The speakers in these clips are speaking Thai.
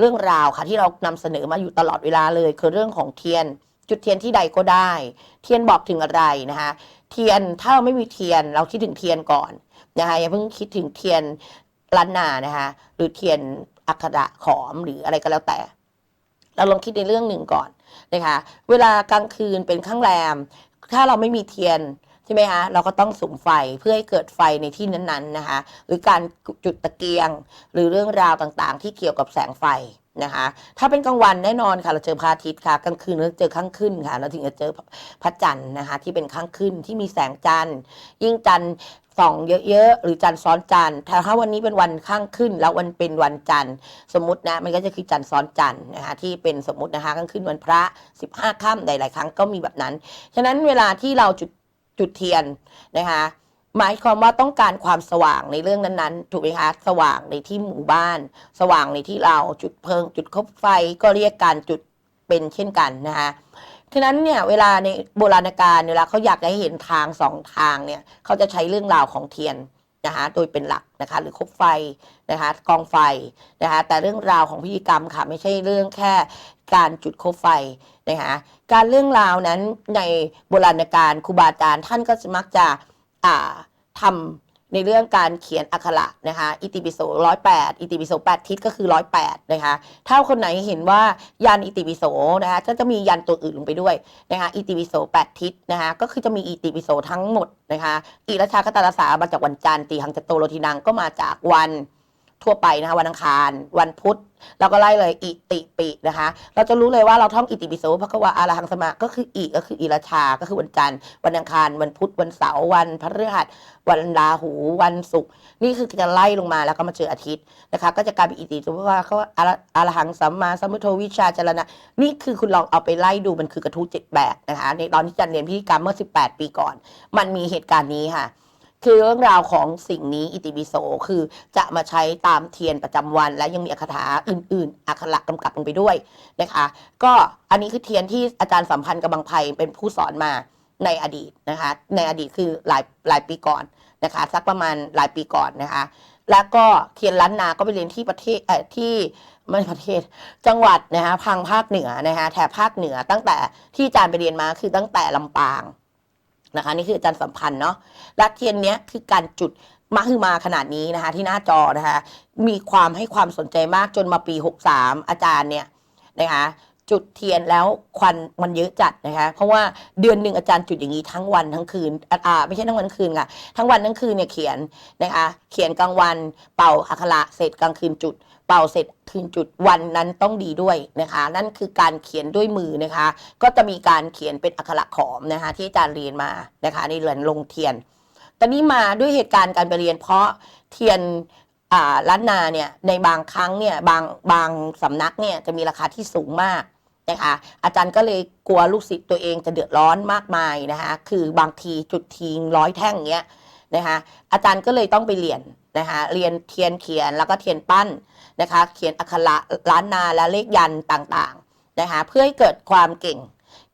เรื่องราวค่ะที่เรานำเสนอมาอยู่ตลอดเวลาเลย คือเรื่องของเทียน จุดเทียนที่ใดก็ได้ เทียนบอกถึงอะไรนะคะเทียนถ้าเราไม่มีเทียนเราคิดถึงเทียนก่อนนะคะอย่าเพิ่งคิดถึงเทียนล้านนานะคะหรือเทียนอักระขอมหรืออะไรก็แล้วแต่ เราลองคิดในเรื่องหนึ่งก่อนนะคะเวลากลางคืนเป็นข้างแรม ถ้าเราไม่มีเทียน ช่ไหมคะเราก็ต้องสุมไฟเพื่อให้เกิดไฟในที่นั้นๆนะคะ หรือการจุดตะเกียง หรือเรื่องราวต่างๆ ที่เกี่ยวกับแสงไฟนะคะ ถ้าเป็นกลางวันแน่นอนค่ะเราเจอพระอาทิตย์ค่ะกลางคืนเราเจอข้างขึ้นค่ะ เราถึงจะเจอพระจันทร์นะคะ ที่เป็นข้างขึ้นที่มีแสงจันทร์ ยิ่งจันทร์ส่องเยอะๆหรือจันทร์ซ้อนจันทร์แต่ถ้าวันนี้เป็นวันข้างขึ้น แล้ววันเป็นวันจันทร์ สมมตินะมันก็จะคือจันทร์ซ้อนจันทร์นะคะที่เป็นสมมตินะคะข้างขึ้นวันพระ 15ค่ำหลายๆครั้งก็มีแบบนั้น ฉะนั้นเวลาที่เราจุด จุดเทียนนะคะหมายความว่าต้องการความสว่างในเรื่องนั้นๆ ถูกไหมคะ สว่างในที่หมู่บ้าน สว่างในที่เราจุดเพลิง จุดคบไฟก็เรียกการจุดเป็นเช่นกันนะคะฉะนั้นเนี่ยเวลาในโบราณกาลเวลาเขาอยากให้เห็นทางสองทางเนี่ยเขาจะใช้เรื่องราวของเทียนนะคะโดยเป็นหลักนะคะหรือคบไฟนะคะกองไฟนะคะแต่เรื่องราวของพิธีกรรมค่ะไม่ใช่เรื่องแค่ การจุดคไฟนะคะการเรื่องราวนั้นในโบราณกาลครูบาอาจารย์ท่านก็มักจะอ่าทำในเรื่องการเขียนอักขระนะคะอิติปิโสร้อยแปดอิติปิโสแปดทิศก็คือร้อยแปดนะคะถ้าคนไหนเห็นว่ายันอิติปิโสนะคะก็จะมียันตัวอื่นลงไปด้วยนะคะอิติปิโสแปดทิศนะคะก็คือจะมีอิติปิโสทั้งหมดนะคะอิรัชาคตาลสามาจากวันจันทร์ตีหังจโตโรทินังก็มาจากวัน ทั่วไปนะคะวันอังคาร วันพุธแล้วก็ไล่เลยอิติปินะคะ เราจะรู้เลยว่าเราท่องอิติปิโสพระกวาอาราหังสมาก็คืออิก็คืออิราชา ก็คือวันจันทร์ วันอังคาร วันพุธวันเสาร์วันพฤหัส วันราหูวันศุกร์นี่คือจะไล่ลงมาแล้วก็มาเจออาทิตย์นะคะ ก็จะกลายเป็นอิติปิโสเพราะว่าเขาอาราอาราหังสัมมาสัมพุทโธวิชาจรณะนี่คือคุณลองเอาไปไล่ดูมันคือกระทู้เจ็ดแบบนะคะในตอนที่จันเรียนพิธีกรรมเมื่อ 18 ปีก่อน มันมีเหตุการณ์นี้ค่ะ คือเรื่องราวของสิ่งนี้อิติปิโสคือจะมาใช้ตามเทียนประจำวัน และยังมีอักขถาอื่น ๆ อักขระกำกับลงไปด้วยนะคะ ก็อันนี้คือเทียนที่อาจารย์สัมพันธ์กับบางไพเป็นผู้สอนมาในอดีตนะคะ ในอดีตคือหลายหลายปีก่อนนะคะสักประมาณหลายปีก่อนนะคะ แล้วก็เทียนล้านนาก็ไปเรียนที่ประเทศเอ่อที่ไม่ประเทศจังหวัดนะคะพังภาคเหนือนะคะแถบภาคเหนือตั้งแต่ที่อาจารย์ไปเรียนมาคือตั้งแต่ลำปาง นะคะนี่คืออาจารย์สัมพันธ์เนาะและเทียนเนี้ยคือการจุดมาคือมาขนาดนี้นะคะ ที่หน้าจอนะคะ มีความให้ความสนใจมากจนมาปี 63 อาจารย์เนี่ยนะคะจุดเทียนแล้วควันมันเยอะจัดนะคะ เพราะว่าเดือนหนึ่งอาจารย์จุดอย่างนี้ทั้งวันทั้งคืนอ่าไม่ใช่ทั้งวันทั้งคืนค่ะทั้งวันทั้งคืนเนี่ยเขียนนะคะเขียนกลางวันเป่าอักขระเสร็จกลางคืนจุด เป่าเสร็จคืนจุดวันนั้นต้องดีด้วยนะคะ นั่นคือการเขียนด้วยมือนะคะ ก็จะมีการเขียนเป็นอักขระขอมนะคะ ที่อาจารย์เรียนมานะคะในเรือนลงเทียน ตอนนี้มาด้วยเหตุการณ์การไปเรียน เพราะเทียนล้านนาเนี่ยในบางครั้งเนี่ยบางบางสำนักเนี่ยจะมีราคาที่สูงมากนะคะอาจารย์ก็เลยกลัวลูกศิษย์ตัวเองจะเดือดร้อนมากมายนะคะคือบางทีจุดทิ้งร้อยแท่งเงี้ยนะคะอาจารย์ก็เลยต้องไปเรียนนะคะเรียนเทียนเขียนแล้วก็เทียนปั้น นะคะ เขียนอักขระล้านนาและเลขยันต่างๆนะคะ เพื่อให้เกิดความเก่ง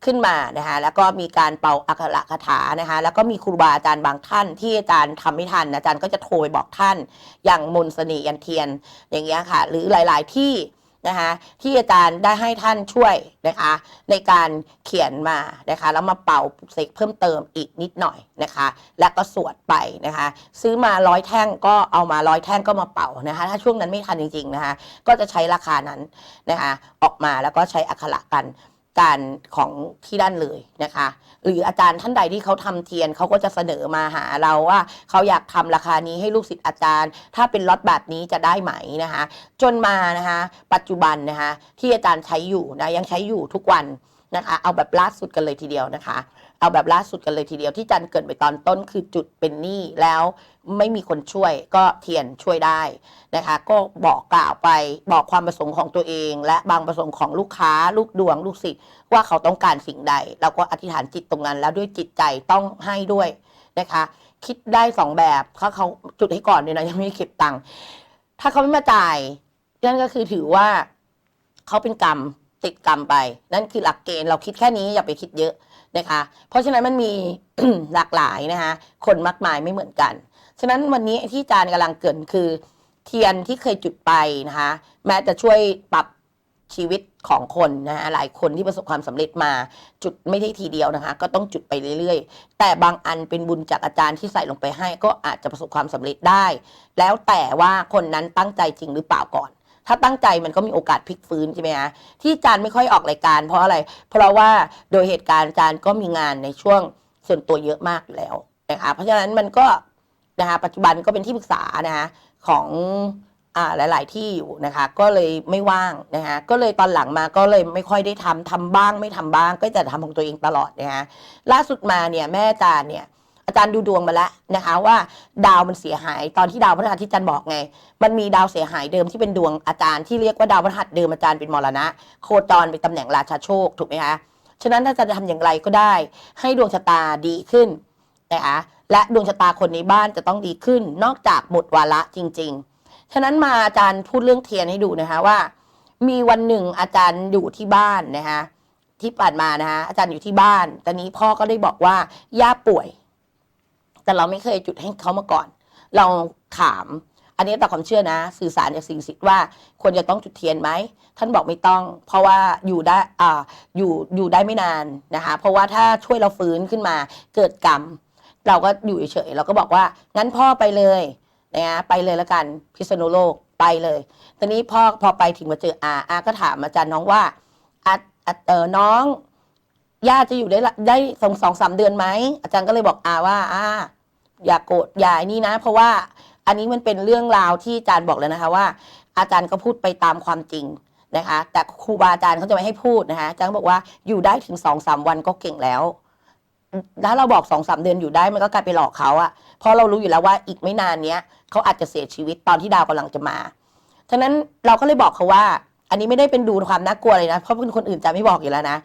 ขึ้นมานะคะแล้วก็มีการเป่าอักขระคาถานะคะแล้วก็มีครูบาอาจารย์บางท่านที่อาจารย์ทำไม่ทันอาจารย์ก็จะโทรไปบอกท่าน อย่างมนเสน่ห์ยันเทียนอย่างเงี้ยค่ะ หรือหลาย ๆ ที่ นะคะที่อาจารย์ได้ให้ท่านช่วยนะคะในการเขียนมานะคะแล้วมาเป่าปุเสกเพิ่มเติมอีกนิดหน่อยนะคะ แล้วก็สวดไปนะคะ ซื้อมาร้อยแท่งก็เอามาร้อยแท่งก็มาเป่านะคะ ถ้าช่วงนั้นไม่ทันจริงๆนะคะก็จะใช้ราคานั้นนะคะออกมาแล้วก็ใช้อักขระกัน การของที่ด้านเลยนะคะ หรืออาจารย์ท่านใดที่เขาทำเทียนเขาก็จะเสนอมาหาเราว่าเขาอยากทำราคานี้ให้ลูกศิษย์อาจารย์ ถ้าเป็นล็อตแบบนี้จะได้ไหมนะคะ จนมานะคะ ปัจจุบันนะคะ ที่อาจารย์ใช้อยู่นะยังใช้อยู่ทุกวันนะคะ เอาแบบล่าสุดกันเลยทีเดียวนะคะ เอาแบบล่าสุดกันเลยทีเดียวที่อาจันเกรินไปตอนต้นคือจุดเป็นหนี้แล้ว ไม่มีคนช่วยก็เทียนช่วยได้นะคะ ก็บอกกล่าวไปบอกความประสงค์ของตัวเอง และบางประสงค์ของลูกค้า ลูกดวง ลูกศิษย์ว่าเขาต้องการสิ่งใด เราก็อธิษฐานจิตตรงนั้น แล้วด้วยจิตใจต้องให้ด้วยนะคะ คิดได้สองแบบถ้าเขาจุดให้ก่อนเนี่ยนะยังไม่ได้เก็บตังค์ถ้าเขาไม่มาจ่ายนั่นก็คือถือว่าเขาเป็นกรรมติดกรรมไป นั่นคือหลักเกณฑ์เราคิดแค่นี้อย่าไปคิดเยอะนะคะ เพราะฉะนั้นมันมีหลากหลายนะคะ คนมากมายไม่เหมือนกัน ฉะนั้นวันนี้ที่อาจารย์กำลังเกรินคือเทียนที่เคยจุดไปนะคะแม้จะช่วยปรับชีวิตของคนนะฮะหลายคนที่ประสบความสำเร็จมาจุดไม่ได้ทีเดียวนะคะ ก็ต้องจุดไปเรื่อยๆ แต่บางอันเป็นบุญจากอาจารย์ที่ใส่ลงไปให้ ก็อาจจะประสบความสำเร็จได้ แล้วแต่ว่าคนนั้นตั้งใจจริงหรือเปล่าก่อน ถ้าตั้งใจมันก็มีโอกาสพลิกฟื้นใช่ไหมคะที่อาจารย์ไม่ค่อยออกรายการเพราะอะไร เพราะว่าโดยเหตุการณ์อาจารย์ก็มีงานในช่วงส่วนตัวเยอะมากอยู่แล้วนะคะเพราะฉะนั้นมันก็ นะคะปัจจุบันก็เป็นที่ปรึกษานะคะของอ่าหลาย ๆ ที่อยู่นะคะ ก็เลยไม่ว่างนะคะก็เลยตอนหลังมาก็เลยไม่ค่อยได้ทำทำบ้าง ไม่ทำบ้าง ก็จะทำของตัวเองตลอดนะคะล่าสุดมาเนี่ยแม่อาจารย์เนี่ยอาจารย์ดูดวงมาแล้วนะคะ ว่าดาวมันเสียหายตอนที่ดาวพฤหัสที่อาจารย์บอกไง มันมีดาวเสียหายเดิมที่เป็นดวงอาจารย์ที่เรียกว่าดาวพฤหัสเดิมอาจารย์เป็นมรณะ โคจรเป็นตำแหน่งราชาโชคถูกไหมคะฉะนั้นถ้าอาจารย์จะทำอย่างไรก็ได้ ให้ดวงชะตาดีขึ้นนะคะ และดวงชะตาคนในบ้านจะต้องดีขึ้น นอกจากหมดวาระจริง ๆ ฉะนั้นมาอาจารย์พูดเรื่องเทียนให้ดูนะคะว่า มีวันหนึ่งอาจารย์อยู่ที่บ้านนะคะที่ผ่านมานะคะอาจารย์อยู่ที่บ้าน ตอนนี้พ่อก็ได้บอกว่าย่าป่วย แต่เราไม่เคยจุดให้เขามาก่อน เราถาม อันนี้ตามความเชื่อนะ สื่อสารจากสิ่งศักดิ์สิทธิ์ว่าควรจะต้องจุดเทียนไหมท่านบอกไม่ต้อง เพราะว่าอยู่ได้อ่าอยู่อยู่ได้ไม่นานนะคะ เพราะว่าถ้าช่วยเราฟื้นขึ้นมาเกิดกรรม เราก็อยู่เฉยๆเราก็บอกว่างั้นพ่อไปเลยนะไปเลยแล้วกันพิษณุโลกไปเลย ตอนนี้พ่อพอไปถึงมาเจออาอาก็ถามอาจารย์น้องว่าอาอาเออน้องย่าจะอยู่ได้ได้สองสองสามเดือนไหมอาจารย์ก็เลยบอกอาว่าอาอย่าโกรธอย่าไอ้นี่นะ เพราะว่าอันนี้มันเป็นเรื่องราวที่อาจารย์บอกเลยนะคะว่า อาจารย์ก็พูดไปตามความจริงนะคะ แต่ครูบาอาจารย์เขาจะไม่ให้พูดนะคะอาจารย์บอกว่าอยู่ได้ถึงสองสามวันก็เก่งแล้ว ถ้าเราบอกสองสามเดือนอยู่ได้มันก็กลายไปหลอกเขาอะเพราะเรารู้อยู่แล้วว่าอีกไม่นานเนี้ยเขาอาจจะเสียชีวิตตอนที่ดาวกำลังจะมาฉะนั้นเราก็เลยบอกเขาว่า อันนี้ไม่ได้เป็นดูความน่ากลัวเลยนะ เพราะเป็นคนอื่นจะไม่บอกอยู่แล้วนะ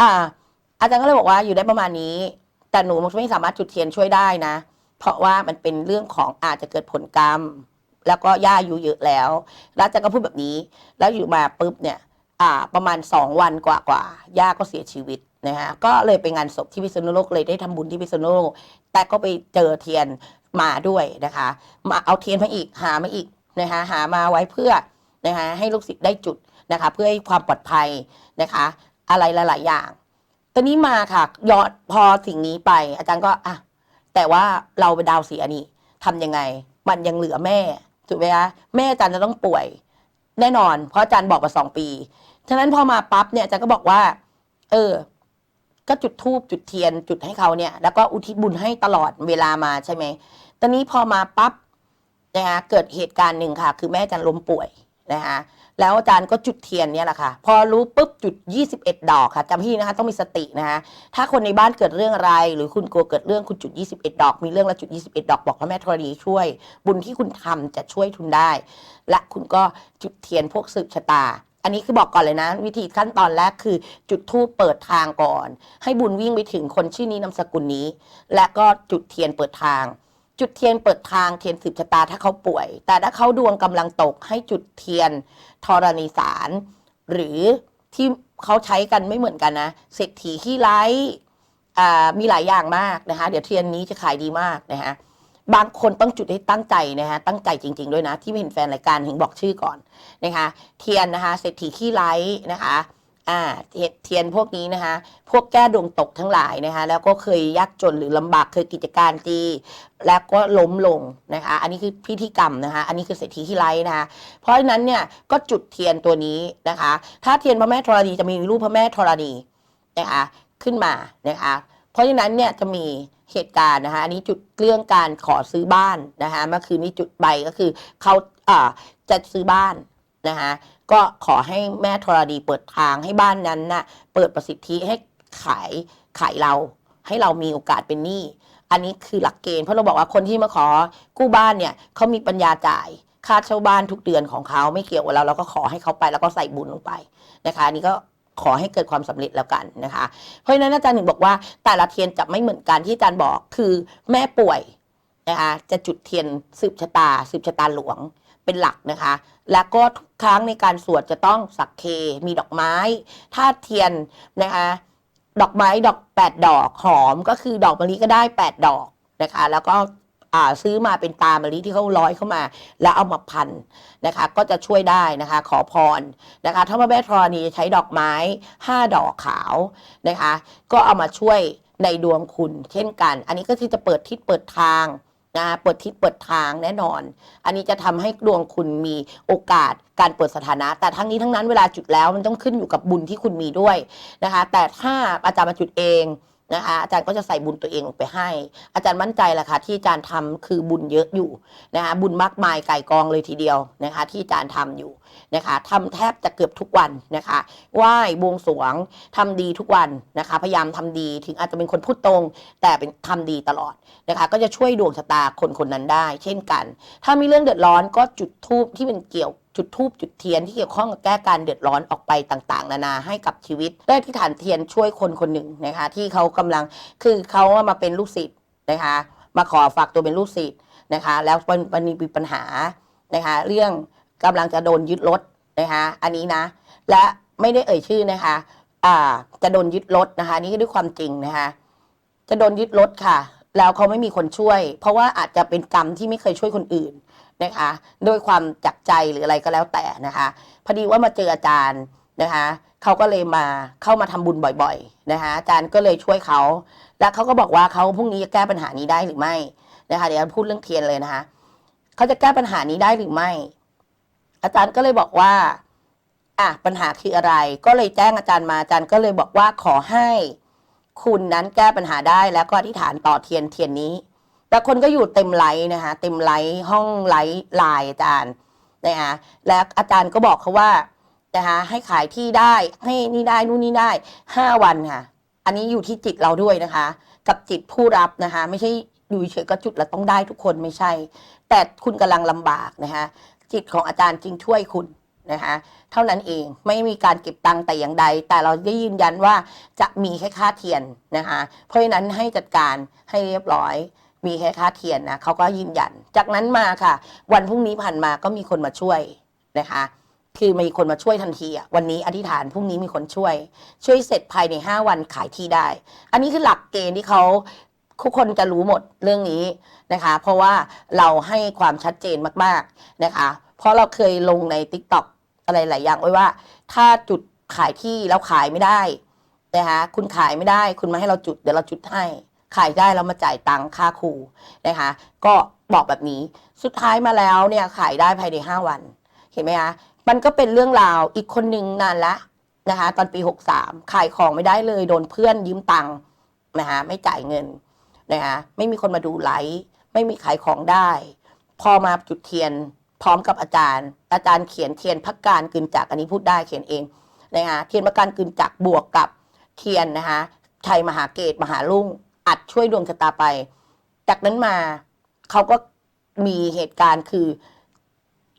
อ่า อาจารย์ก็เลยบอกว่าอยู่ได้ประมาณนี้ แต่หนูไม่สามารถจุดเทียนช่วยได้นะ เพราะว่ามันเป็นเรื่องของอาจจะเกิดผลกรรม แล้วก็ย่าอายุเยอะแล้วแล้วอาจารย์ก็พูดแบบนี้ แล้วอยู่มาปุ๊บเนี่ย อ่า ประมาณสองวันกว่ากว่าๆย่าก็เสียชีวิต นะฮะก็เลยไปงานศพที่พิษณุโลกเลยได้ทำบุญที่พิษณุโลกแต่ก็ไปเจอเทียนมาด้วยนะคะ มาเอาเทียนมาอีกหามาอีกนะคะหามาไว้เพื่อนะคะให้ลูกศิษย์ได้จุดนะคะ เพื่อให้ความปลอดภัยนะคะ อะไรหลาย ๆ อย่างตอนนี้มาค่ะยอดพอสิ่งนี้ไป อาจารย์ก็อะแต่ว่าเราเป็นดาวเสียนี่ทำยังไง มันยังเหลือแม่ถูกไหมคะแม่อาจารย์จะต้องป่วย แน่นอน เพราะอาจารย์บอกมาสองปี ฉะนั้นพอมาปั๊บเนี่ยอาจารย์ก็บอกว่า เออ ก็จุดธูปจุดเทียนจุดให้เขาเนี่ย แล้วก็อุทิศบุญให้ตลอดเวลามาใช่ไหมตอนนี้พอมาปั๊บนะคะเกิดเหตุการณ์หนึ่งค่ะ คือแม่อาจารย์ล้มป่วยนะคะแล้วอาจารย์ก็จุดเทียนเนี่ยแหละค่ะ พอรู้ปุ๊บจุด 21 ดอกค่ะจำพี่นะคะต้องมีสตินะคะถ้าคนในบ้านเกิดเรื่องอะไร หรือคุณกลัวเกิดเรื่องคุณจุด 21 ดอก มีเรื่องแล้วจุด 21 ดอกบอกพระแม่ธรณีช่วย บุญที่คุณทำจะช่วยทุนได้ และคุณก็จุดเทียนพวกสืบชะตา อันนี้คือบอกก่อนเลยนะ วิธีขั้นตอนแรกคือจุดธูปเปิดทางก่อน ให้บุญวิ่งไปถึงคนชื่อนี้นามสกุลนี้ และก็จุดเทียนเปิดทาง จุดเทียนเปิดทางเทียนสืบชะตาถ้าเขาป่วย แต่ถ้าเขาดวงกำลังตกให้จุดเทียนธรณีสาร หรือที่เขาใช้กันไม่เหมือนกันนะเศรษฐีขี้ไร้มีหลายอย่างมากนะคะ เดี๋ยวเทียนนี้จะขายดีมากนะคะ บางคนต้องจุดให้ตั้งใจนะคะตั้งใจจริง ๆ ด้วยนะ ที่ไม่เห็นแฟนรายการถึงบอกชื่อก่อนนะคะ เทียนนะคะเศรษฐีขี้ไร้นะคะอ่าเทียนพวกนี้นะคะ พวกแก้ดวงตกทั้งหลายนะคะ แล้วก็เคยยากจนหรือลำบากเคยกิจการดีแล้วก็ล้มลงนะคะ อันนี้คือพิธีกรรมนะคะ อันนี้คือเศรษฐีที่ไร้นะคะ เพราะฉะนั้นเนี่ยก็จุดเทียนตัวนี้นะคะ ถ้าเทียนพระแม่ธรณีจะมีรูปพระแม่ธรณีนะคะขึ้นมานะคะ เพราะฉะนั้นเนี่ยจะมี เหตุการณ์นะคะอันนี้จุดเรื่องการขอซื้อบ้านนะคะเมื่อคืนนี้จุดใบก็คือเขาจะซื้อบ้านนะคะก็ขอให้แม่ธรณีเปิดทางให้บ้านนั้นน่ะเปิดประสิทธิให้ขายขายเรา ให้เรามีโอกาสเป็นหนี้อันนี้คือหลักเกณฑ์เพราะเราบอกว่าคนที่มาขอกู้บ้านเนี่ยเขามีปัญญาจ่ายค่าเช่าบ้านทุกเดือนของเขาไม่เกี่ยวกับเราเราก็ขอให้เขาไปแล้วก็ใส่บุญลงไปนะคะอันนี้ก็ ขอให้เกิดความสำเร็จแล้วกันนะคะ เพราะฉะนั้นอาจารย์หนึ่งบอกว่าแต่ละเทียนจะไม่เหมือนกันที่อาจารย์บอกคือแม่ป่วยนะคะจะจุดเทียนสืบชะตา สืบชะตาหลวงเป็นหลักนะคะ แล้วก็ทุกครั้งในการสวดจะต้องสักเคมีดอกไม้ถ้าเทียนนะคะดอกไม้ดอกแปดดอกหอมก็คือดอกมะลิก็ได้แปดดอกนะคะ แล้วก็ ซื้อมาเป็นตามะลิที่เขาร้อยเข้ามา แล้วเอามาพันนะคะ ก็จะช่วยได้นะคะ ขอพรนะคะ ถ้าพระแม่ธรณีจะใช้ดอกไม้ 5 ดอกขาวนะคะ ก็เอามาช่วยในดวงคุณ เช่นกัน อันนี้ก็ที่จะเปิดทิศเปิดทางนะเปิดทิศเปิดทางแน่นอน อันนี้จะทำให้ดวงคุณมีโอกาสการเปิดสถานะ แต่ทั้งนี้ทั้งนั้นเวลาจุดแล้วมันต้องขึ้นอยู่กับบุญที่คุณมีด้วยนะคะ แต่ถ้าอาจารย์มาจุดเอง นะคะอาจารย์ก็จะใส่บุญตัวเองลงไปให้ อาจารย์มั่นใจแหละค่ะที่อาจารย์ทำคือบุญเยอะอยู่นะคะบุญมากมายไก่กองเลยทีเดียวนะคะที่อาจารย์ทำอยู่นะคะทำแทบจะเกือบทุกวันนะคะไหว้บวงสรวงทำดีทุกวันนะคะพยายามทำดีถึงอาจจะเป็นคนพูดตรง แต่เป็นทำดีตลอดนะคะก็จะช่วยดวงชะตาคนคนนั้นได้ เช่นกัน ถ้ามีเรื่องเดือดร้อนก็จุดธูปที่เป็นเกี่ยว จุดธูปจุดเทียนที่เกี่ยวข้องกับแก้การเดือดร้อนออกไปต่าง ๆ นานาให้กับชีวิตได้ที่ฐานเทียนช่วยคนคนหนึ่งนะคะ ที่เขากำลังคือเขามาเป็นลูกศิษย์นะคะ มาขอฝากตัวเป็นลูกศิษย์นะคะ แล้วมันปนีปัญหานะคะ เรื่องกำลังจะโดนยึดรถนะคะ อันนี้นะ และไม่ได้เอ่ยชื่อนะคะอ่าจะโดนยึดรถนะคะ นี่คือด้วยความจริงนะคะ จะโดนยึดรถค่ะ แล้วเขาไม่มีคนช่วย เพราะว่าอาจจะเป็นกรรมที่ไม่เคยช่วยคนอื่น นะคะด้วยความจักใจหรืออะไรก็แล้วแต่นะคะพอดีว่ามาเจออาจารย์นะคะเขาก็เลยมาเข้ามาทำบุญบ่อยๆนะคะอาจารย์ก็เลยช่วยเขาแล้วเขาก็บอกว่าเขาพรุ่งนี้จะแก้ปัญหานี้ได้หรือไม่นะคะเดี๋ยวพูดเรื่องเทียนเลยนะคะเขาจะแก้ปัญหานี้ได้หรือไม่ อาจารย์ก็เลยบอกว่าอะปัญหาคืออะไร ก็เลยแจ้งอาจารย์มาอาจารย์ก็เลยบอกว่าขอให้ คุณนั้นแก้ปัญหาได้แล้วก็อธิษฐานต่อเทียนเทียนนี้ แต่คนก็อยู่เต็มไลน์นะคะ เต็มไลน์ห้องไลน์ไลน์อาจารย์นะคะแล้วอาจารย์ก็บอกเขาว่านะคะให้ขายที่ได้ให้นี่ได้นู่นนี่ได้ห้าวันค่ะ อันนี้อยู่ที่จิตเราด้วยนะคะ กับจิตผู้รับนะคะ ไม่ใช่อยู่เฉยก็จุดแล้วต้องได้ทุกคนไม่ใช่ แต่คุณกำลังลำบากนะคะจิตของอาจารย์จึงช่วยคุณนะคะเท่านั้นเองไม่มีการเก็บตังค์แต่อย่างใด แต่เราได้ยืนยันว่าจะมีแค่ค่าเทียนนะคะเพราะฉะนั้นให้จัดการให้เรียบร้อย มีแค่ค่าเทียนนะเขาก็ยืนยัน จากนั้นมาค่ะ วันพรุ่งนี้ผ่านมาก็มีคนมาช่วยนะคะ คือมีคนมาช่วยทันทีอะวันนี้อธิษฐานพรุ่งนี้มีคนช่วย ช่วยเสร็จภายใน 5 วันขายที่ได้ อันนี้คือหลักเกณฑ์ที่เขาทุกคนจะรู้หมดเรื่องนี้นะคะ เพราะว่าเราให้ความชัดเจนมากๆนะคะ เพราะเราเคยลงใน t ิ k t o k อะไรหลายอย่างไว้ว่า ถ้าจุดขายที่แล้วขายไม่ได้นะคะคุณขายไม่ได้ คุณมาให้เราจุดเดี๋ยวเราจุดให้ ขายได้เรามาจ่ายตังค่าครูนะคะ ก็บอกแบบนี้สุดท้ายมาแล้วเนี่ยขายได้ภายในห้าวัน เห็นไหมคะมันก็เป็นเรื่องราวอีกคนหนึ่งนานละนะคะตอนปี 63 ขายของไม่ได้เลยโดนเพื่อนยืมตังค์นะคะไม่จ่ายเงินนะคะไม่มีคนมาดูไลฟ์ไม่มีขายของได้ พอมาจุดเทียนพร้อมกับอาจารย์ อาจารย์เขียนเทียนพักการกึนจักรอันนี้พูดได้เขียนเองนะคะเทียนพักการกึนจักรบวกกับเทียนนะคะชัยมหาเกตมหาลุ่ง อัดช่วยดวงชะตาไป จากนั้นมาเขาก็มีเหตุการณ์คือ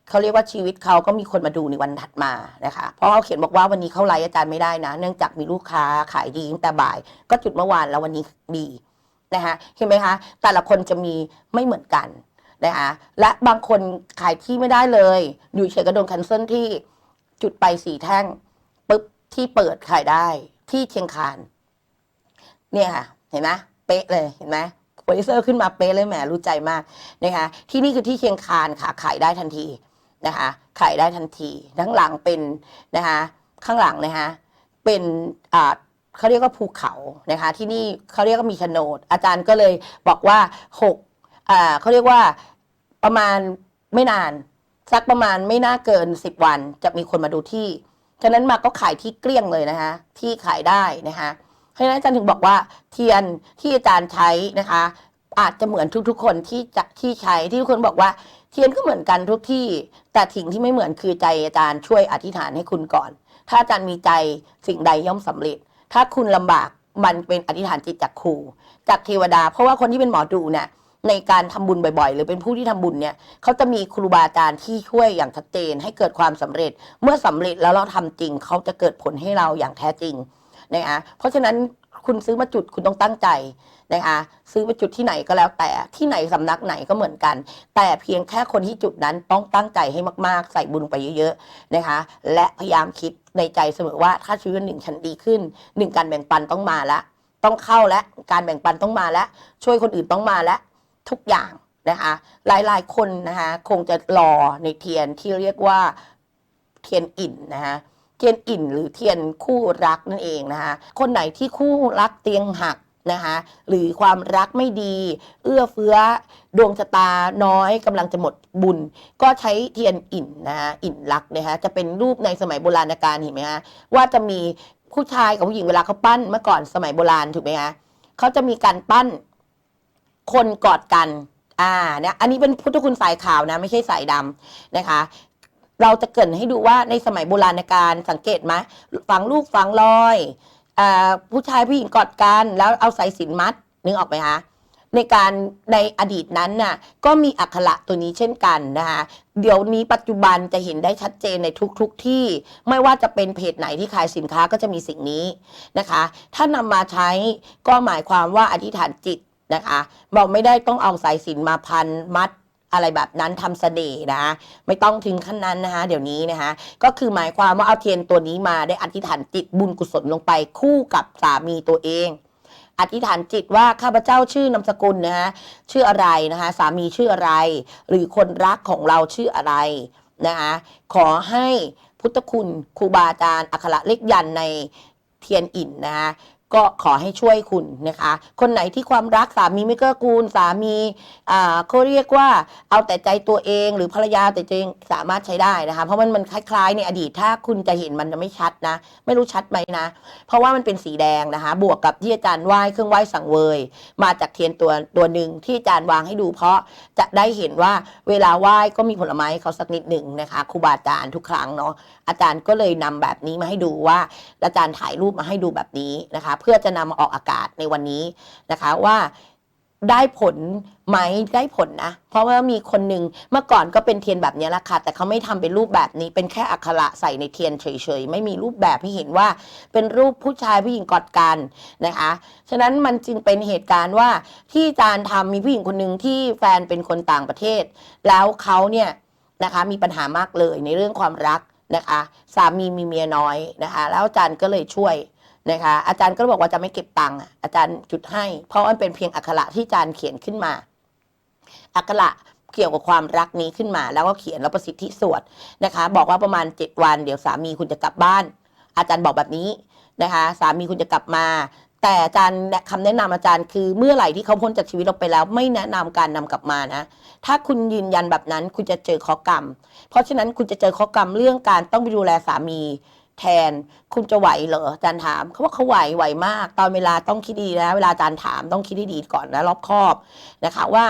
เขาเรียกว่าชีวิตเขาก็มีคนมาดูในวันถัดมานะคะ เพราะเขาเขียนบอกว่าวันนี้เขาไลฟ์อาจารย์ไม่ได้นะ เนื่องจากมีลูกค้าขายดีตั้งแต่บ่าย ก็จุดเมื่อวานแล้ววันนี้ดีนะคะเห็นไหมคะ แต่ละคนจะมีไม่เหมือนกันนะคะและบางคนขายที่ไม่ได้เลย อยู่เฉยก็โดนคันเซิลที่จุดไปสีแท่งปุ๊บที่เปิดขายได้ที่เชียงคานเนี่ยค่ะ เห็นไหม เป๊ะเลยเห็นไหมโปรดิวเซอร์ขึ้นมาเป๊ะเลยแหมรู้ใจมากนะคะที่นี่คือที่เชียงคานค่ะขายได้ทันทีนะคะขายได้ทันทีทั้างหลังเป็นนะคะข้างหลังนะคะเป็นอ่าเขาเรียกว่าภูเขานะคะที่นี่เขาเรียกว่ามีโฉนด อาจารย์ก็เลยบอกว่าหกอ่าเขาเรียกว่าประมาณไม่นานสักประมาณไม่น่าเกินสิบวันจะมีคนมาดูที่ ฉะนั้นมาก็ขายที่เกลี้ยงเลยนะคะที่ขายได้นะคะ เพราะฉะนั้นอาจารย์ถึงบอกว่าเทียนที่อาจารย์ใช้นะคะ อาจจะเหมือนทุกๆ คนที่จะที่ใช้ที่ทุกคนบอกว่า เทียนก็เหมือนกันทุกที่ แต่สิ่งที่ไม่เหมือนคือใจอาจารย์ช่วยอธิษฐานให้คุณก่อน ถ้าอาจารย์มีใจสิ่งใดย่อมสำเร็จ ถ้าคุณลำบากมันเป็นอธิษฐานจิตจากครูจากเทวดา เพราะว่าคนที่เป็นหมอดูเนี่ยในการทำบุญบ่อยๆ หรือเป็นผู้ที่ทำบุญเนี่ยเขาจะมีครูบาอาจารย์ที่ช่วยอย่างชัดเจนให้เกิดความสำเร็จ เมื่อสำเร็จแล้วเราทำจริง เขาจะเกิดผลให้เราอย่างแท้จริง นะคะเพราะฉะนั้นคุณซื้อมาจุดคุณต้องตั้งใจนะคะซื้อมาจุดที่ไหนก็แล้วแต่ที่ไหนสำนักไหนก็เหมือนกัน แต่เพียงแค่คนที่จุดนั้นต้องตั้งใจให้มากๆ ใส่บุญไปเยอะๆนะคะ และพยายามคิดในใจเสมอว่าถ้าชีวิตหนึ่งฉันดีขึ้นหนึ่งการแบ่งปันต้องมาละต้องเข้าและการแบ่งปันต้องมาและช่วยคนอื่นต้องมาและทุกอย่างนะคะหลายๆคนนะคะคงจะรอในเทียนที่เรียกว่าเทียนอิ่นนะคะ เทียนอิ่นหรือเทียนคู่รักนั่นเองนะคะ คนไหนที่คู่รักเตียงหักนะคะหรือความรักไม่ดี เอื้อเฟื้อ ดวงชะตาน้อยกำลังจะหมดบุญ ก็ใช้เทียนอิ่นนะคะอิ่นรักนะคะจะเป็นรูปในสมัยโบราณกาลเห็นไหมคะว่าจะมีผู้ชายกับผู้หญิงเวลาเขาปั้นเมื่อก่อนสมัยโบราณถูกไหมคะเขาจะมีการปั้นคนกอดกันอ่าเนี่ยอันนี้เป็นพุทธคุณสายขาวนะ ไม่ใช่สายดำนะคะ เราจะเกรินให้ดูว่าในสมัยโบราณกาลสังเกตไหมฝังลูกฝังลอยอผู้ชายผู้หญิงกอดกัน แล้วเอาสายสินมัดนึกออกไหมคะในการในอดีตนั้นน่ะก็มีอักขระตัวนี้เช่นกันนะคะเดี๋ยวนี้ปัจจุบันจะเห็นได้ชัดเจนในทุกๆทที่ ไม่ว่าจะเป็นเพจไหนที่ขายสินค้าก็จะมีสิ่งนี้นะคะ ถ้านำมาใช้ก็หมายความว่าอธิษฐานจิตนะคะ เราไม่ได้ต้องเอาสายสินมาพันมัด อะไรแบบนั้นทำเสน่ห์นะไม่ต้องถึงขั้นนั้นนะคะเดี๋ยวนี้นะคะก็คือหมายความว่าเอาเทียนตัวนี้มาได้อธิษฐานจิตบุญกุศลลงไปคู่กับสามีตัวเอง อธิษฐานจิตว่าข้าพเจ้าชื่อนามสกุลนะฮะชื่ออะไรนะคะสามีชื่ออะไร หรือคนรักของเราชื่ออะไรนะคะขอให้พุทธคุณครูบาอาจารย์อักขระเลขยันในเทียนอินนะคะ ก็ขอให้ช่วยคุณนะคะ คนไหนที่ความรักสามีไม่เกื้อกูลสามีอ่าเขาเรียกว่าเอาแต่ใจตัวเองหรือภรรยาแต่ตัวเองสามารถใช้ได้นะคะ เพราะมันมันคล้ายๆในอดีตถ้าคุณจะเห็นมันจะไม่ชัดนะ ไม่รู้ชัดไหมนะ เพราะว่ามันเป็นสีแดงนะคะ บวกกับที่อาจารย์ไหว้เครื่องไหว้สังเวย มาจากเทียนตัวตัวหนึ่งที่อาจารย์วางให้ดู เพราะจะได้เห็นว่าเวลาไหว้ก็มีผลไม้เขาสักนิดหนึ่งนะคะครูบาอาจารย์ทุกครั้งเนาะอาจารย์ก็เลยนำแบบนี้มาให้ดูว่าอาจารย์ถ่ายรูปมาให้ดูแบบนี้นะคะเพื่อจะนำมาออกอากาศในวันนี้นะคะว่าได้ผลไหมได้ผลนะ เพราะว่ามีคนหนึ่งเมื่อก่อนก็เป็นเทียนแบบนี้แหละค่ะ แต่เขาไม่ทำเป็นรูปแบบนี้เป็นแค่อักขระใส่ในเทียนเฉยๆ ไม่มีรูปแบบให้เห็นว่าเป็นรูปผู้ชายผู้หญิงกอดกันนะคะ ฉะนั้นมันจึงเป็นเหตุการณ์ว่าที่อาจารย์ทำมีผู้หญิงคนหนึ่งที่แฟนเป็นคนต่างประเทศ แล้วเขาเนี่ยนะคะมีปัญหามากเลยในเรื่องความรักนะคะ สามีมีเมียน้อยนะคะ แล้วอาจารย์ก็เลยช่วย นะคะ อาจารย์ก็บอกว่าจะไม่เก็บตังค์อาจารย์จุดให้ เพราะมันเป็นเพียงอักขระที่อาจารย์เขียนขึ้นมา อักขระเกี่ยวกับความรักนี้ขึ้นมา แล้วก็เขียนแล้วประสิทธิสวดนะคะ บอกว่าประมาณ7วันเดี๋ยวสามีคุณจะกลับบ้าน อาจารย์บอกแบบนี้นะคะ สามีคุณจะกลับมา แต่อาจารย์คำแนะนำอาจารย์คือเมื่อไหร่ที่เขาพ้นจากชีวิตเราไปแล้ว ไม่แนะนำการนำกลับมานะ ถ้าคุณยืนยันแบบนั้นคุณจะเจอข้อกรรม เพราะฉะนั้นคุณจะเจอข้อกรรมเรื่องการต้องไปดูแลสามี แทนคุณจะไหวเหรออาจารย์ถามเขาว่าเขาไหวไหวมาก ตอนเวลาต้องคิดดีนะเวลาอาจารย์ถามต้องคิดให้ดีก่อนนะรอบคอบนะคะว่า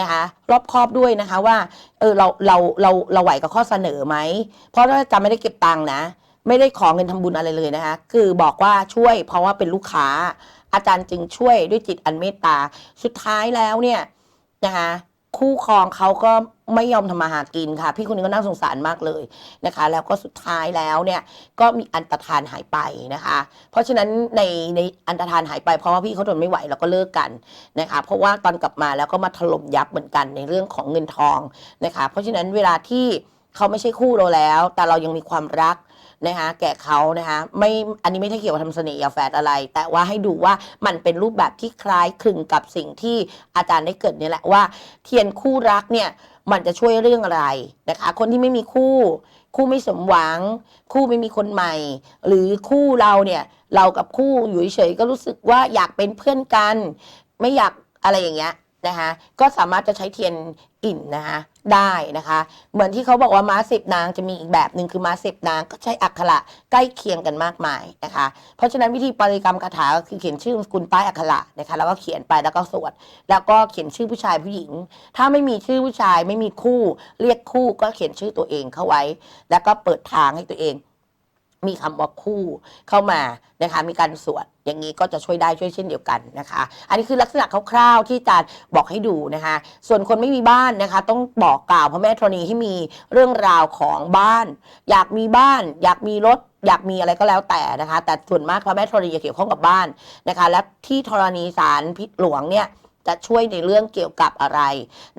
นะคะรอบครอบด้วยนะคะว่าเออเราเราเราเราไหวกับข้อเสนอไหมเพราะถ้าอาจารย์ไม่ได้เก็บตังค์นะ ไม่ได้ขอเงินทำบุญอะไรเลยนะคะ คือบอกว่าช่วยเพราะว่าเป็นลูกค้า อาจารย์จึงช่วยด้วยจิตอันเมตตาสุดท้ายแล้วเนี่ยนะคะคู่ครองเขาก็ ไม่ยอมทำมาหากินค่ะ พี่คนนี้ก็น่าสงสารมากเลยนะคะ แล้วก็สุดท้ายแล้วเนี่ยก็มีอันตรธานหายไปนะคะ เพราะฉะนั้นในในอันตรธานหายไปเพราะว่าพี่เขาทนไม่ไหวแล้วก็เลิกกันนะคะ เพราะว่าตอนกลับมาแล้วก็มาถล่มยับเหมือนกันในเรื่องของเงินทองนะคะ เพราะฉะนั้นเวลาที่เขาไม่ใช่คู่เราแล้ว แต่เรายังมีความรัก นะคะแก่เขานะคะไม่อันนี้ไม่ได้เกี่ยวกับทำเสน่ห์ยาแฝดอะไร แต่ว่าให้ดูว่ามันเป็นรูปแบบที่คล้ายคลึงกับสิ่งที่อาจารย์ได้เกิดนี่แหละว่า เทียนคู่รักเนี่ยมันจะช่วยเรื่องอะไรนะคะ คนที่ไม่มีคู่ คู่ไม่สมหวัง คู่ไม่มีคนใหม่ หรือคู่เราเนี่ยเรากับคู่อยู่เฉยๆก็รู้สึกว่าอยากเป็นเพื่อนกัน ไม่อยากอะไรอย่างเงี้ย นะคะก็สามารถจะใช้เทียนอิ่นนะคะได้นะคะ เหมือนที่เขาบอกว่าม้าสิบนางจะมีอีกแบบหนึ่งคือม้าสิบนางก็ใช้อักขระใกล้เคียงกันมากมายนะคะ เพราะฉะนั้นวิธีปริกรรมคาถาก็คือเขียนชื่อสกุลใต้อักขระนะคะแล้วก็เขียนไปแล้วก็สวดแล้วก็เขียนชื่อผู้ชายผู้หญิง ถ้าไม่มีชื่อผู้ชายไม่มีคู่ เรียกคู่ก็เขียนชื่อตัวเองเข้าไว้ แล้วก็เปิดทางให้ตัวเอง มีคำว่าคู่เข้ามานะคะมีการสวดอย่างนี้ก็จะช่วยได้ช่วยเช่นเดียวกันนะคะ อันนี้คือลักษณะคร่าวๆที่อาจารย์บอกให้ดูนะคะ ส่วนคนไม่มีบ้านนะคะ ต้องบอกกล่าวพระแม่ธรณีให้มีเรื่องราวของบ้าน อยากมีบ้าน อยากมีรถอยากมีอะไรก็แล้วแต่นะคะ แต่ส่วนมากพระแม่ธรณีจะเกี่ยวข้องกับบ้านนะคะ และที่ธรณีสารพิษหลวงเนี่ย จะช่วยในเรื่องเกี่ยวกับอะไร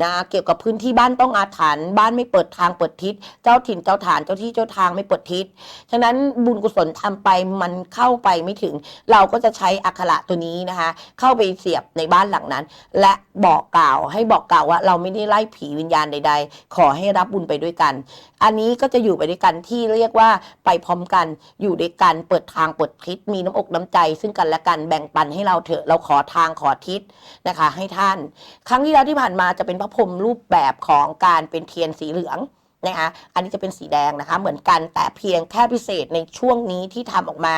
นะเกี่ยวกับพื้นที่บ้านต้องอาถรรพ์บ้านไม่เปิดทางเปิดทิศเจ้าถิ่นเจ้าฐานเจ้าที่เจ้าทางไม่เปิดทิศฉะนั้นบุญกุศลทำไปมันเข้าไปไม่ถึง เราก็จะใช้อักขระตัวนี้นะคะ เข้าไปเสียบในบ้านหลังนั้น และบอกกล่าวให้บอกกล่าวว่า เราไม่ได้ไล่ผีวิญญาณใด ๆ ขอให้รับบุญไปด้วยกัน อันนี้ก็จะอยู่ไปด้วยกันที่เรียกว่าไปพร้อมกันอยู่ด้วยกันเปิดทางเปิดทิศมีน้ำอกน้ำใจ ซึ่งกันและกันแบ่งปันให้เราเถอะเราขอทางขอทิศนะคะให้ท่าน ครั้งที่แล้วที่ผ่านมาจะเป็นพระพรหมรูปแบบของการเป็นเทียนสีเหลือง นะคะ อันนี้จะเป็นสีแดงนะคะ เหมือนกันแต่เพียงแค่พิเศษในช่วงนี้ที่ทำออกมา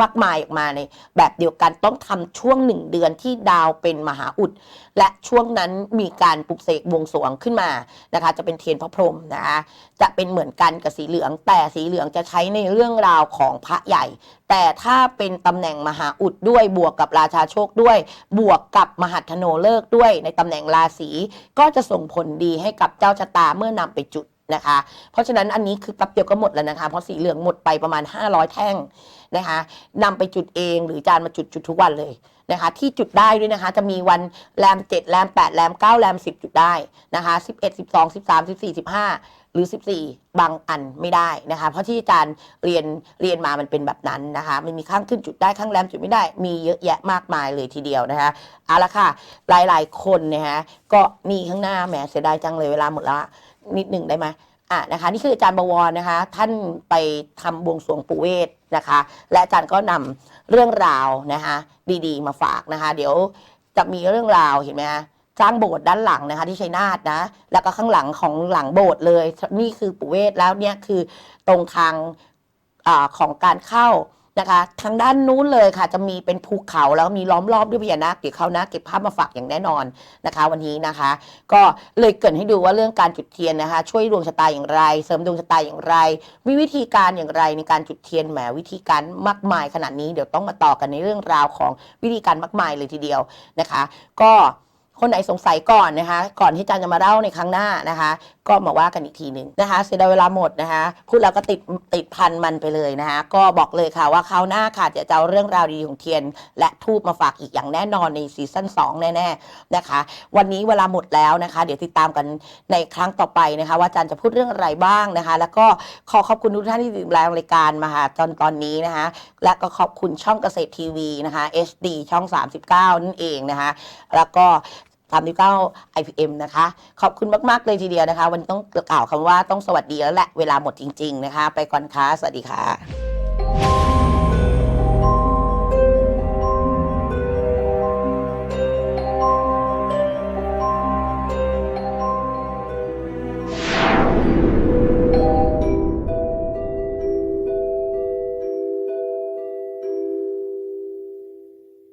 มากมายออกมาในแบบเดียวกันต้องทำช่วงหนึ่งเดือนที่ดาวเป็นมหาอุด และช่วงนั้นมีการปลุกเสกบวงสรวงขึ้นมานะคะ จะเป็นเทียนพระพรหมนะคะจะเป็นเหมือนกันกับสีเหลือง แต่สีเหลืองจะใช้ในเรื่องราวของพระใหญ่ แต่ถ้าเป็นตำแหน่งมหาอุดด้วยบวกกับราชาโชคด้วย บวกกับมหัทโนเลิกด้วยในตำแหน่งราศีก็จะส่งผลดีให้กับเจ้าชะตาเมื่อนำไปจุด นะคะ เพราะฉะนั้นอันนี้คือแป๊บเดียวก็หมดแล้วนะคะ เพราะสีเหลืองหมดไปประมาณ 500 แท่งนะคะนำไปจุดเองหรือจานมาจุดจุดทุกวันเลยนะคะ ที่จุดได้ด้วยนะคะ จะมีวันแรม7แรม8แรม9แรม10 จุดได้นะคะ11 12 13 14 15 หรือ 14 บางอันไม่ได้นะคะ เพราะที่อาจารย์เรียนเรียนมามันเป็นแบบนั้นนะคะมันมีข้างขึ้นจุดได้ข้างแรมจุดไม่ได้ มีเยอะแยะมากมายเลยทีเดียวนะคะเอาละค่ะหลายๆคนนะคะก็นี่ข้างหน้าแหมเสียดายจังเลยเวลาหมดละ นิดหนึ่งได้ไหมอะนะคะนี่คืออาจารย์บวรนะคะ ท่านไปทำบวงสรวงปู่เวทนะคะ และอาจารย์ก็นำเรื่องราวนะคะดีๆ มาฝากนะคะ เดี๋ยวจะมีเรื่องราวเห็นไหมคะสร้างโบสถ์ด้านหลังนะคะ ที่ชัยนาทนะ แล้วก็ข้างหลังของหลังโบสถ์เลย นี่คือปู่เวทแล้วเนี่ยคือตรงทางอของการเข้า นะคะ ทางด้านนู้นเลยค่ะ จะมีเป็นภูเขาแล้วมีล้อมรอบด้วยพญานาคเดี๋ยวเขานะเก็บภาพมาฝากอย่างแน่นอนนะคะ วันนี้นะคะ ก็เลยเกรินให้ดูว่าเรื่องการจุดเทียนนะคะ ช่วยดวงชะตาอย่างไร เสริมดวงชะตาอย่างไรมีวิธีการอย่างไรในการจุดเทียนแหมวิธีการมากมายขนาดนี้เดี๋ยวต้องมาต่อกันในเรื่องราวของวิธีการมากมายเลยทีเดียวนะคะ ก็ คนไหนสงสัยก่อนนะคะ ก่อนที่อาจารย์จะมาเล่าในครั้งหน้านะคะ ก็มาว่ากันอีกทีหนึ่งนะคะ เสียดายเวลาหมดนะคะพูดแล้วก็ติดติดพันมันไปเลยนะคะ ก็บอกเลยค่ะว่าคราวหน้าค่ะจะเอาเรื่องราวดีของเทียน และทูบมาฝากอีกอย่างแน่นอนในซีซั่น2 แน่ๆนะคะ วันนี้เวลาหมดแล้วนะคะ เดี๋ยวติดตามกันในครั้งต่อไปนะคะ ว่าอาจารย์จะพูดเรื่องอะไรบ้างนะคะ แล้วก็ขอขอบคุณทุกท่านที่ติดตามรายการมาค่ะตอนตอนนี้นะคะ และก็ขอบคุณช่องเกษตรทีวีนะคะ HD ช่อง 39 นั่นเองนะคะ แล้วก็ 39 IPM นะคะ ขอบคุณมาก ๆ เลยทีเดียวนะคะ วันนี้ต้องกล่าวคำว่าต้องสวัสดีแล้วแหละ เวลาหมดจริง ๆ นะคะ ไปก่อนค่ะ สวัสดีค่ะ